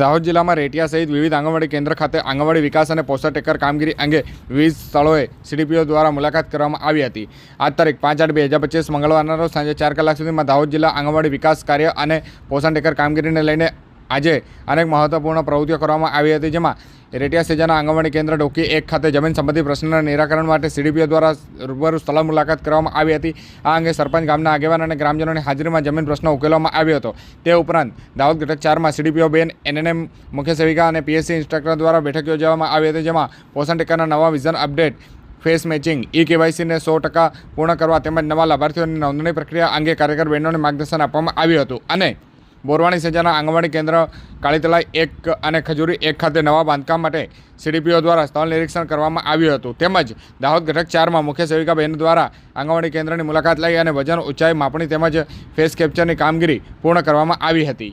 દાહોદ જિલ્લામાં રેટિયા સહિત વિવિધ આંગણવાડી કેન્દ્ર ખાતે આંગણવાડી વિકાસ અને પોષણ ટેકર કામગીરી અંગે વિવિધ સ્થળોએ સીડીપીઓ દ્વારા મુલાકાત કરવામાં આવી હતી. આજ તારીખ પાંચ આઠ બે હજાર પચીસ મંગળવારના રોજ સાંજે ચાર કલાક સુધીમાં દાહોદ જિલ્લા આંગણવાડી વિકાસ કાર્ય અને પોષણ ટેકર કામગીરીને લઈને આજે અનેક મહત્વપૂર્ણ પ્રવૃત્તિઓ કરવામાં આવી હતી, જેમાં રેટિયા સેજાના આંગણવાડી કેન્દ્ર ડોકી એક ખાતે જમીન સંબંધી પ્રશ્નના નિરાકરણ માટે સીડીપીઓ દ્વારા રૂબરૂ સ્થળ મુલાકાત કરવામાં આવી હતી. આ અંગે સરપંચ, ગામના આગેવાન અને ગ્રામજનોની હાજરીમાં જમીન પ્રશ્ન ઉકેલવામાં આવ્યો હતો. તે ઉપરાંત દાહોદ ઘટક ચારમાં સીડીપીઓ બેન, એનએનએમ મુખ્ય સેવિકા અને પીએસસી ઇન્સ્ટ્રક્ટર દ્વારા બેઠક યોજવામાં આવી હતી, જેમાં પોષણ ટેકાના નવા vision update, face matching, e કેવાયસીને સો ટકા પૂર્ણ કરવા તેમજ નવા લાભાર્થીઓની નોંધણી પ્રક્રિયા અંગે કાર્યકર બહેનોને માર્ગદર્શન આપવામાં આવ્યું હતું અને બોરવાણી સજાના આંગણવાડી કેન્દ્ર કાળીતલા એક અને ખજૂરી એક ખાતે નવા બાંધકામ માટે સીડીપીઓ દ્વારા સ્થળ નિરીક્ષણ કરવામાં આવ્યું હતું. તેમજ દાહોદ ઘટક ચારમાં મુખ્ય સેવિકા બહેન દ્વારા આંગણવાડી કેન્દ્રની મુલાકાત લઈ અને વજન ઊંચાઈ માપણી તેમજ ફેસ કેપ્ચરની કામગીરી પૂર્ણ કરવામાં આવી હતી.